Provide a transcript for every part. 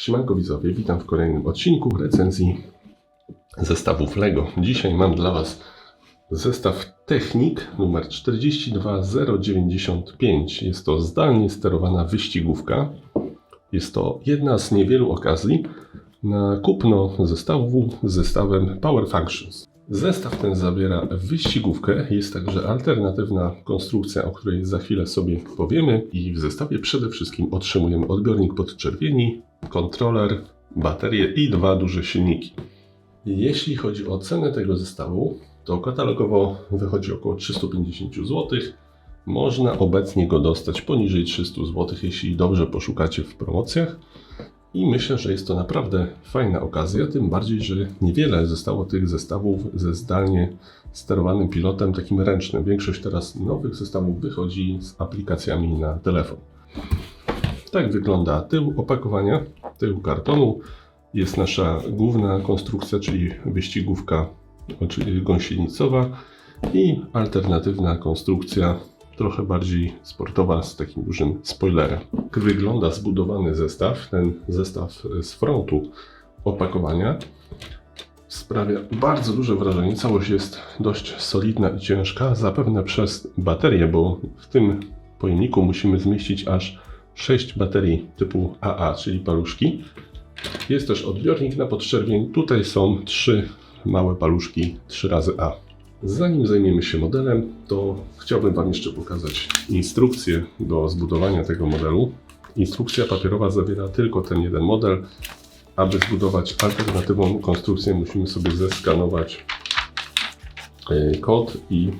Siemanko widzowie, witam w kolejnym odcinku recenzji zestawów LEGO. Dzisiaj mam dla Was zestaw Technik numer 42095. Jest to zdalnie sterowana wyścigówka. Jest to jedna z niewielu okazji na kupno zestawu z zestawem Power Functions. Zestaw ten zawiera wyścigówkę, jest także alternatywna konstrukcja, o której za chwilę sobie powiemy i w zestawie przede wszystkim otrzymujemy odbiornik podczerwieni, kontroler, baterię i dwa duże silniki. Jeśli chodzi o cenę tego zestawu, to katalogowo wychodzi około 350 zł. Można obecnie go dostać poniżej 300 zł, jeśli dobrze poszukacie w promocjach. I myślę, że jest to naprawdę fajna okazja, tym bardziej, że niewiele zostało tych zestawów ze zdalnie sterowanym pilotem, takim ręcznym. Większość teraz nowych zestawów wychodzi z aplikacjami na telefon. Tak wygląda tył opakowania, tył kartonu. Jest nasza główna konstrukcja, czyli wyścigówka, czyli gąsienicowa i alternatywna konstrukcja, trochę bardziej sportowa, z takim dużym spoilerem. Jak wygląda zbudowany zestaw? Ten zestaw z frontu opakowania sprawia bardzo duże wrażenie. Całość jest dość solidna i ciężka, zapewne przez baterię, bo w tym pojemniku musimy zmieścić aż 6 baterii typu AA, czyli paluszki. Jest też odbiornik na podczerwień. Tutaj są trzy małe paluszki 3 razy A. Zanim zajmiemy się modelem, to chciałbym Wam jeszcze pokazać instrukcję do zbudowania tego modelu. Instrukcja papierowa zawiera tylko ten jeden model. Aby zbudować alternatywną konstrukcję, musimy sobie zeskanować e, kod i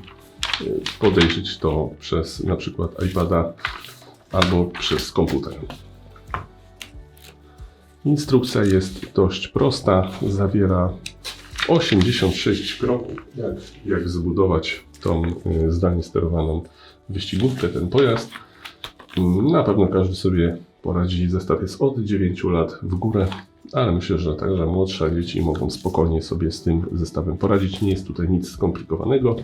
e, podejrzeć to przez na przykład iPada albo przez komputer. Instrukcja jest dość prosta, zawiera 86 kroków, jak, jak zbudować tą y, zdalnie sterowaną wyścigówkę, ten pojazd. Na pewno każdy sobie poradzi. Zestaw jest od 9 lat w górę, ale myślę, że także młodsze dzieci mogą spokojnie sobie z tym zestawem poradzić. Nie jest tutaj nic skomplikowanego.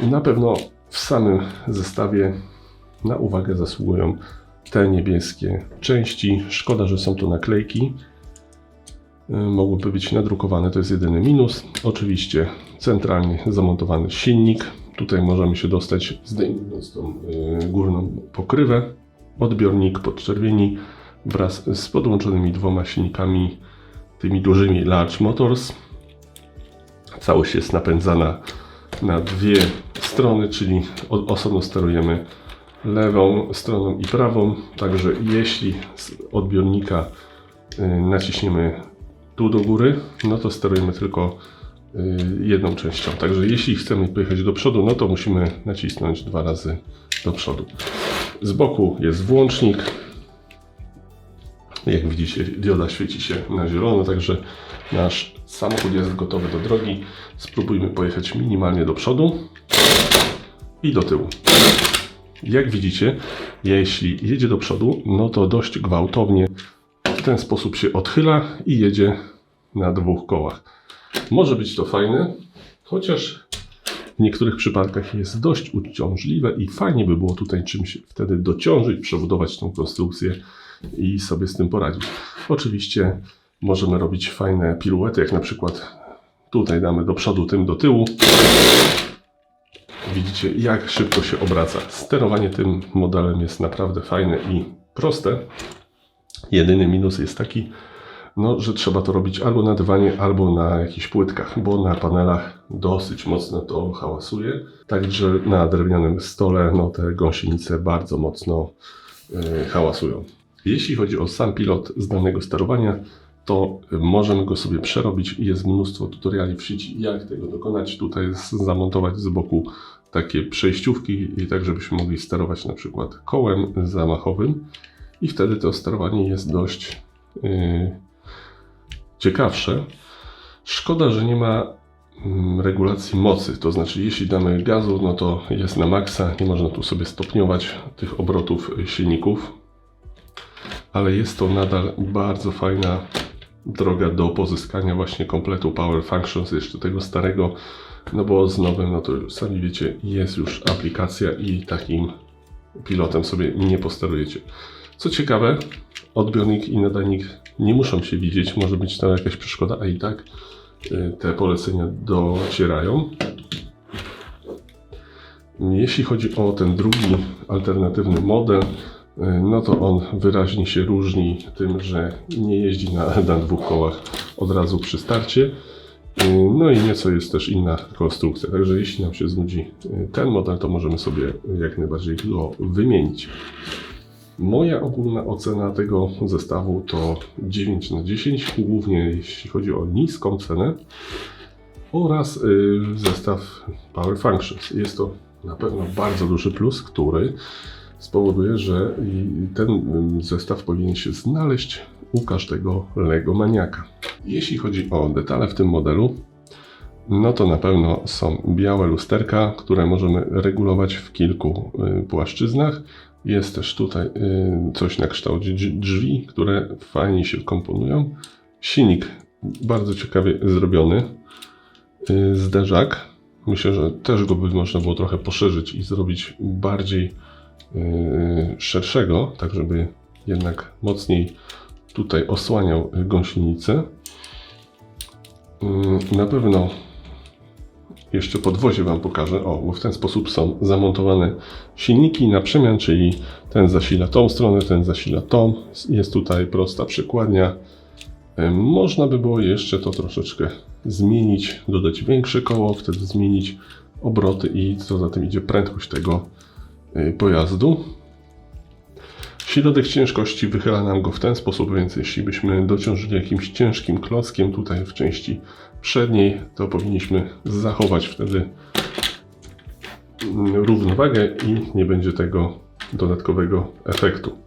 Na pewno w samym zestawie na uwagę zasługują te niebieskie części. Szkoda, że są tu naklejki. Y, Mogłyby być nadrukowane, to jest jedyny minus. Oczywiście centralnie zamontowany silnik. Tutaj możemy się dostać zdejmując tą y, górną pokrywę. Odbiornik podczerwieni wraz z podłączonymi dwoma silnikami, tymi dużymi Large Motors. Całość jest napędzana na dwie strony, czyli osobno sterujemy lewą stroną i prawą. Także jeśli z odbiornika y, naciśniemy tu do góry, no to sterujemy tylko y, jedną częścią. Także jeśli chcemy pojechać do przodu, no to musimy nacisnąć dwa razy do przodu. Z boku jest włącznik. Jak widzicie, dioda świeci się na zielono, także nasz samochód jest gotowy do drogi. Spróbujmy pojechać minimalnie do przodu i do tyłu. Jak widzicie, jeśli jedzie do przodu, no to dość gwałtownie w ten sposób się odchyla i jedzie na dwóch kołach. Może być to fajne, chociaż w niektórych przypadkach jest dość uciążliwe i fajnie by było tutaj czymś wtedy dociążyć, przebudować tą konstrukcję i sobie z tym poradzić. Oczywiście możemy robić fajne piruety, jak na przykład tutaj damy do przodu, tym do tyłu. Widzicie, jak szybko się obraca. Sterowanie tym modelem jest naprawdę fajne i proste. Jedyny minus jest taki, no, że trzeba to robić albo na dywanie, albo na jakichś płytkach, bo na panelach dosyć mocno to hałasuje. Także na drewnianym stole no, te gąsienice bardzo mocno y, hałasują. Jeśli chodzi o sam pilot zdalnego sterowania, to możemy go sobie przerobić jest mnóstwo tutoriali w sieci, jak tego dokonać. Tutaj jest zamontować z boku takie przejściówki i tak, żebyśmy mogli sterować na przykład kołem zamachowym i wtedy to sterowanie jest dość yy, ciekawsze. Szkoda, że nie ma mm, regulacji mocy, to znaczy jeśli damy gazu, no to jest na maksa, nie można tu sobie stopniować tych obrotów silników, ale jest to nadal bardzo fajna droga do pozyskania właśnie kompletu Power Functions, jeszcze tego starego, no bo z nowym, no to sami wiecie, jest już aplikacja i takim pilotem sobie nie posterujecie. Co ciekawe, odbiornik i nadajnik nie muszą się widzieć, może być to jakaś przeszkoda, a i tak y, te polecenia docierają. Jeśli chodzi o ten drugi alternatywny model, no to on wyraźnie się różni tym, że nie jeździ na, na dwóch kołach od razu przy starcie. Y, No i nieco jest też inna konstrukcja. Także jeśli nam się znudzi y, ten model, to możemy sobie jak najbardziej go wymienić. Moja ogólna ocena tego zestawu to 9 na 10, głównie jeśli chodzi o niską cenę oraz y, zestaw Power Functions. Jest to na pewno bardzo duży plus, który spowoduje, że ten zestaw powinien się znaleźć u każdego Lego maniaka. Jeśli chodzi o detale w tym modelu, no to na pewno są białe lusterka, które możemy regulować w kilku y, płaszczyznach. Jest też tutaj y, coś na kształcie drzwi- które fajnie się komponują. Silnik bardzo ciekawie zrobiony. Y, Zderzak. Myślę, że też go by można było trochę poszerzyć i zrobić bardziej szerszego, tak żeby jednak mocniej tutaj osłaniał gąsienicę. Y, Na pewno jeszcze podwozie Wam pokażę. O, bo w ten sposób są zamontowane silniki na przemian, czyli ten zasila tą stronę, ten zasila tą. Jest tutaj prosta przykładnia. E, Można by było jeszcze to troszeczkę zmienić, dodać większe koło, wtedy zmienić obroty i co za tym idzie prędkość tego pojazdu. Środek ciężkości wychyla nam go w ten sposób, więc jeśli byśmy dociążyli jakimś ciężkim klockiem tutaj w części przedniej, to powinniśmy zachować wtedy mm, równowagę i nie będzie tego dodatkowego efektu.